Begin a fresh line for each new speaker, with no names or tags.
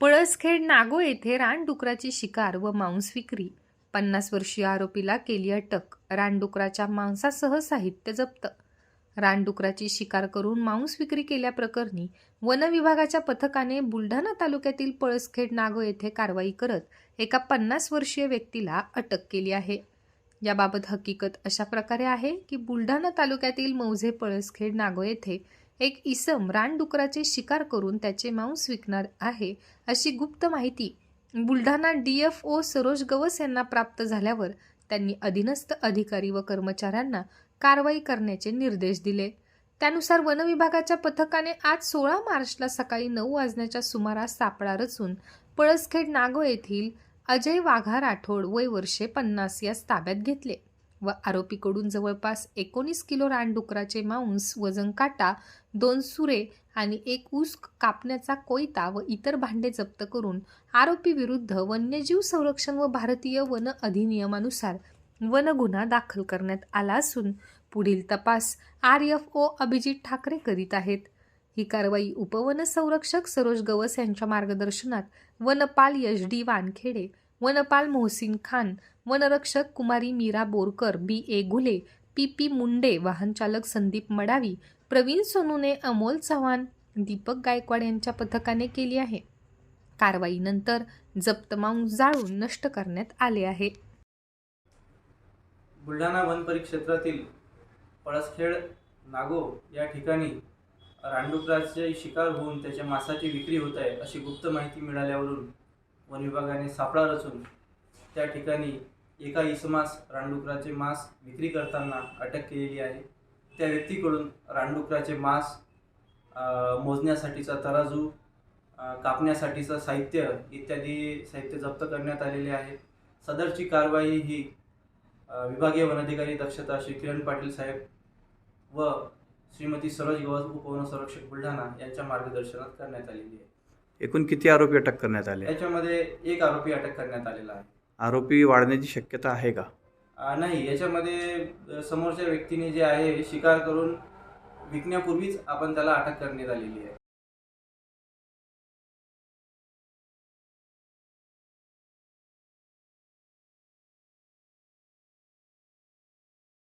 पळसखेड नागो येथे रानडुकराची शिकार व मांस विक्री. पन्नास वर्षीय आरोपीला केली अटक. रानडुकराच्या मांसासह साहित्य जप्त. रानडुकराची शिकार करून मांस विक्री केल्याप्रकरणी वन विभागाच्या पथकाने बुलढाणा तालुक्यातील पळसखेड नागो येथे कारवाई करत एका पन्नास वर्षीय व्यक्तीला अटक केली आहे. याबाबत हकीकत अशा प्रकारे आहे की बुलढाणा तालुक्यातील मौजे पळसखेड नागो येथे एक इसम रानडुकराचे शिकार करून त्याचे मांस विकणार आहे अशी गुप्त माहिती Buldhana D F O Saroj Gavas यांना प्राप्त झाल्यावर त्यांनी अधीनस्थ अधिकारी व कर्मचाऱ्यांना कारवाई करण्याचे निर्देश दिले. त्यानुसार वनविभागाच्या पथकाने आज सोळा मार्चला सकाळी नऊ वाजण्याच्या सुमारास सापळा रचून पळसखेड नागो येथील अजय वाघा राठोड वय वर्षे पन्नास यास ताब्यात घेतले. व आरोपीकडून जवळपास एकोणीस किलो रानडुकराचे मांस वजन काटा दोन सुरे आणि एक ऊस कापण्याचा कोयता व इतर भांडे जप्त करून आरोपी विरुद्ध वन्यजीव संरक्षण व भारतीय वन अधिनियमानुसार वन गुन्हा दाखल करण्यात आला असून पुढील तपास R F O Abhijit Thakare करीत आहेत. ही कारवाई उपवन संरक्षक सरोज गवस यांच्या मार्गदर्शनात वनपाल यश डी वानखेडे वनपाल मोहसिन खान वनरक्षक Kumari Meera Borkar B. A. Ghule P. P. Munde वाहनचालक संदीप मडावी प्रवीण सोनूने अमोल चव्हाण दीपक गायकवाड यांच्या पथकाने केली आहे. कारवाईनंतर जप्त मांस जाळून नष्ट करण्यात आले आहे.
बुलढाणा वन परिक्षेत्रातील पळसखेड नागो या ठिकाणी रानडुकराचे शिकार होऊन त्याच्या मांसाची विक्री होत आहे अशी गुप्त माहिती मिळाल्यावरून वन विभागाने सापळा रचून त्या ठिकाणी एका इसमास रानडुकराचे मांस विक्री करताना अटक केलेली आहे. त्या व्यक्तीकडून रानडुकराचे मांस मोजण्यासाठीचा तराजू कापण्यासाठीचं साहित्य इत्यादी साहित्य जप्त करण्यात आलेले आहे. सदरची कारवाई ही विभागीय वनाधिकारी दक्षता श्री किरण पाटील साहेब व श्रीमती सरोज गवस उपवन संरक्षक बुलढाणा यांच्या मार्गदर्शनात करण्यात आलेली आहे.
एकूण किती आरोपी अटक करण्यात आले?
याच्यामध्ये एक आरोपी अटक करण्यात आलेला आहे.
आरोपी वाढण्याची शक्यता आहे का?
नाही याच्यामध्ये अ, समोरच्या व्यक्तीने जे आहे शिकार करून विकण्यापूर्वीच आपण त्याला अटक करण्यात आलेली आहे.